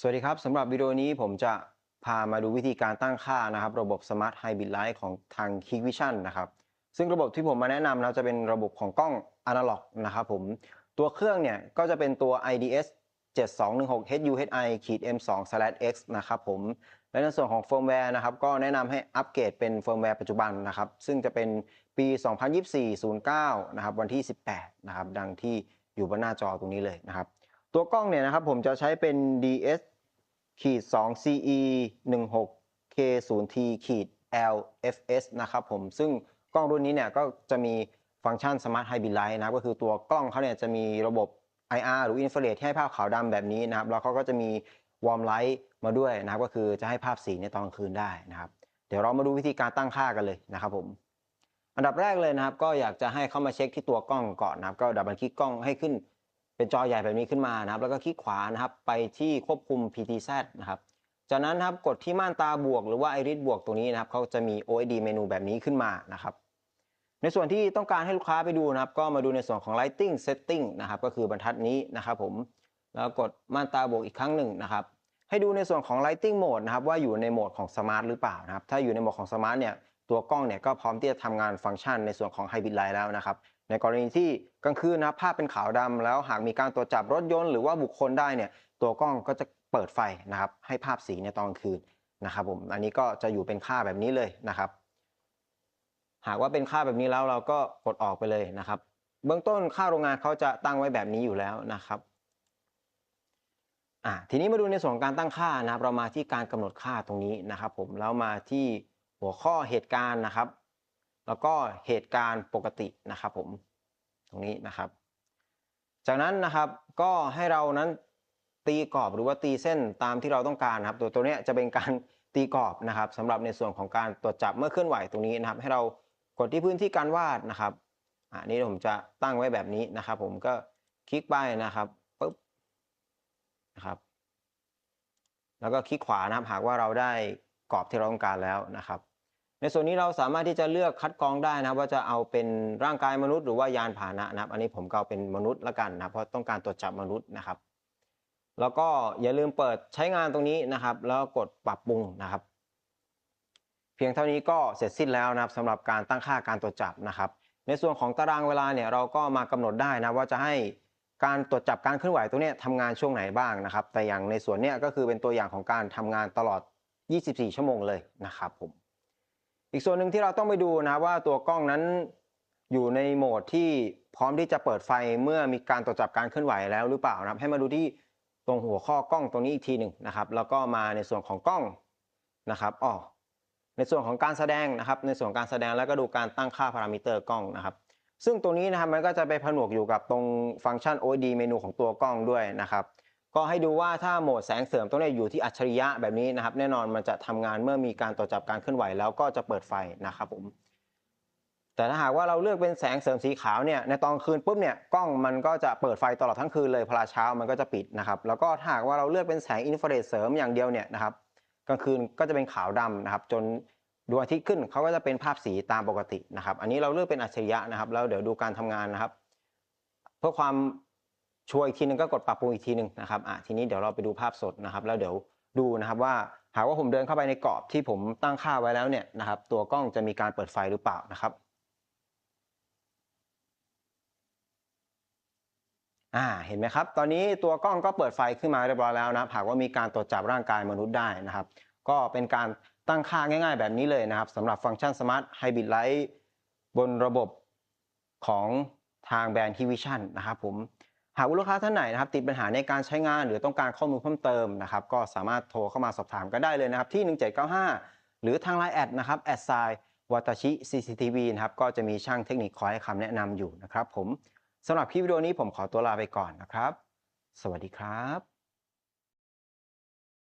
สวัสดีครับสำหรับวิดีโอนี้ผมจะพามาดูวิธีการตั้งค่านะครับ ระบบ Smart Hybrid Light ของทาง k i c k Vision นะครับ ซึ่งระบบที่ผมมาแนะนำนะจะเป็นระบบของกล้องอนาล็อกนะครับผมตัวเครื่องเนี่ยก็จะเป็นตัว IDS 7216 HUHI M2 X นะครับผมและในส่วนของเฟิร์มแวร์นะครับก็แนะนำให้อัปเกรดเป็นเฟิร์มแวร์ปัจจุบันนะครับ ซึ่งจะเป็นปี 2024-09 นะครับวันที่ 18 นะครับดังที่อยู่บนหน้าจอตรงนี้เลยนะครับ ตัวกล้องเนี่ยนะครับผมจะใช้เป็น DS ขีด2 CE 16 K 0 T ขีด LFS นะครับผมซึ่งกล้องรุ่นนี้เนี่ยก็จะมีฟังก์ชัน Smart Hybrid Light นะครับก็คือตัวกล้องเขาเนี่ยจะมีระบบ IR หรือ Infrared ที่ให้ภาพขาวดำแบบนี้นะครับแล้วเขาก็จะมี Warm Light มาด้วยนะครับก็คือจะให้ภาพสีในตอนกลางคืนได้นะครับเดี๋ยวเรามาดูวิธีการตั้งค่ากันเลยนะครับผมอันดับแรกเลยนะครับก็อยากจะให้เข้ามาเช็คที่ตัวกล้องก่อนนะครับก็ดับเบิลคลิกกล้องให้ขึ้น เป็นจอใหญ่แบบนี้ขึ้นมานะครับ แล้วก็คลิกขวานะครับ ไปที่ควบคุม PTZ นะครับจากนั้นครับกดที่ม่านตาบวก หรือว่าไอริสบวกตรงนี้นะครับเขาจะมี OID เมนูแบบนี้ขึ้นมานะครับ ในส่วนที่ต้องการให้ลูกค้าไปดูนะครับ ก็มาดูในส่วนของ Lighting Setting นะครับ ก็คือบรรทัดนี้นะครับผมแล้วกดม่านตาบวกอีกครั้งหนึ่งนะครับ ให้ดูในส่วนของ Lighting Mode นะครับ ว่าอยู่ในโหมดของ Smart หรือเปล่านะครับ ถ้าอยู่ในโหมดของ Smart เนี่ยตัวกล้องเนี่ยก็พร้อมที่จะทำงานฟังก์ชันในส่วนของ Hybrid Light แล้วนะครับ ในกรณีที่กลางคืนนะครับภาพเป็นขาวดำแล้วหากมีการตรวจจับรถยนต์หรือว่าบุคคลได้เนี่ยตัวกล้องก็จะเปิดไฟนะครับให้ภาพสีในตอนกลางคืนนะครับผมอันนี้ก็จะอยู่เป็นค่าแบบนี้เลยนะครับ หากว่าเป็นค่าแบบนี้แล้วเราก็กดออกไปเลยนะครับ เบื้องต้นค่าโรงงานเขาจะตั้งไว้แบบนี้อยู่แล้วนะครับอ่าทีนี้มาดูในส่วนการตั้งค่านะครับ เรามาที่การกำหนดค่าตรงนี้นะครับ ผมแล้วมาที่หัวข้อเหตุการณ์นะครับ แล้วก็เหตุการณ์ปกตินะครับผมตรงนี้นะครับ จากนั้นนะครับก็ให้เรานั้นตีกรอบหรือว่าตีเส้นตามที่เราต้องการนะครับ ตัวตัวนี้จะเป็นการตีกรอบนะครับสำหรับในส่วนของการตรวจจับเมื่อเคลื่อนไหวตรงนี้นะครับ ให้เรากดที่พื้นที่การวาดนะครับอันนี้ผมจะตั้งไว้แบบนี้นะครับ ผมก็คลิกไปนะครับปุ๊บนะครับ แล้วก็คลิกขวานะครับหากว่าเราได้กรอบที่เราต้องการแล้วนะครับ ในส่วนนี้เราสามารถที่จะเลือกคัดกรองได้นะครับ ว่าจะเอาเป็นร่างกายมนุษย์หรือว่ายานพาหนะนะครับ อันนี้ผมก็เอาเป็นมนุษย์ละกันนะเพราะต้องการตรวจจับมนุษย์นะครับ แล้วก็อย่าลืมเปิดใช้งานตรงนี้นะครับ แล้วกดปรับปรุงนะครับ เพียงเท่านี้ก็เสร็จสิ้นแล้วนะครับสำหรับการตั้งค่าการตรวจจับนะครับ ในส่วนของตารางเวลาเนี่ยเราก็มากำหนดได้นะว่าจะให้การตรวจจับการเคลื่อนไหวตรงนี้ทำงานช่วงไหนบ้างนะครับ แต่อย่างในส่วนเนี้ยก็คือเป็นตัวอย่างของการทำงานตลอด 24 ชั่วโมงเลยนะครับผม อีกส่วนหนึ่งที่เราต้องไปดูนะว่าตัวกล้องนั้นอยู่ในโหมดที่พร้อมที่จะเปิดไฟเมื่อมีการตรวจจับการเคลื่อนไหวแล้วหรือเปล่านะครับ ให้มาดูที่ตรงหัวข้อกล้องตรงนี้อีกทีหนึ่งนะครับ แล้วก็มาในส่วนของกล้องนะครับอ๋อในส่วนของการแสดงนะครับ ในส่วนการแสดงแล้วก็ดูการตั้งค่าพารามิเตอร์กล้องนะครับ ซึ่งตรงนี้นะครับมันก็จะไปผนวกอยู่กับตรงฟังก์ชัน OD เมนูของตัวกล้องด้วยนะครับ ก็ให้ดูว่าถ้าโหมดแสงเสริมตรงนี้อยู่ที่อัจฉริยะแบบนี้นะครับ แน่นอนมันจะทำงานเมื่อมีการตรวจจับการเคลื่อนไหวแล้วก็จะเปิดไฟนะครับผมแต่ถ้าหากว่าเราเลือกเป็นแสงเสริมสีขาวเนี่ยในตอนคืนปุ๊บเนี่ยกล้องมันก็จะเปิดไฟตลอดทั้งคืนเลยพอเช้ามันก็จะปิดนะครับแล้วก็ถ้าหากว่าเราเลือกเป็นแสงอินฟราเรดเสริมอย่างเดียวเนี่ยนะครับกลางคืนก็จะเป็นขาวดำนะครับ จนดวงอาทิตย์ขึ้นเขาก็จะเป็นภาพสีตามปกตินะครับ อันนี้เราเลือกเป็นอัจฉริยะนะครับแล้วเดี๋ยวดูการทำงานนะครับ เพื่อความ ชัวร์อีกทีนึงก็กดปรับปรุงอีกทีนึงนะครับอะทีนี้เดี๋ยวเราไปดูภาพสดนะครับ แล้วเดี๋ยวดูนะครับว่าหากว่าผมเดินเข้าไปในกรอบที่ผมตั้งค่าไว้แล้วเนี่ยนะครับ ตัวกล้องจะมีการเปิดไฟหรือเปล่านะครับอ่าเห็นไหมครับ ตอนนี้ตัวกล้องก็เปิดไฟขึ้นมาเรียบร้อยแล้วนะหากว่ามีการตรวจจับร่างกายมนุษย์ได้นะครับ ก็เป็นการตั้งค่าง่าย ๆ แบบนี้เลยนะครับสำหรับฟังก์ชัน Smart Hybrid Light บนระบบของทางแบรนด์ทีวิชั่นนะครับผม หากลูกค้าท่านไหนนะครับติดปัญหาในการใช้งานหรือต้องการข้อมูลเพิ่มเติมนะครับก็สามารถโทรเข้ามาสอบถามก็ได้เลยนะครับที่ 1795 หรือทางไลน์แอดนะครับแอดไซวัตชิ CCTV นะครับก็จะมีช่างเทคนิคคอยให้คำแนะนำอยู่นะครับผมสำหรับคลิปวิดีโอนี้ผมขอตัวลาไปก่อนนะครับ สวัสดีครับ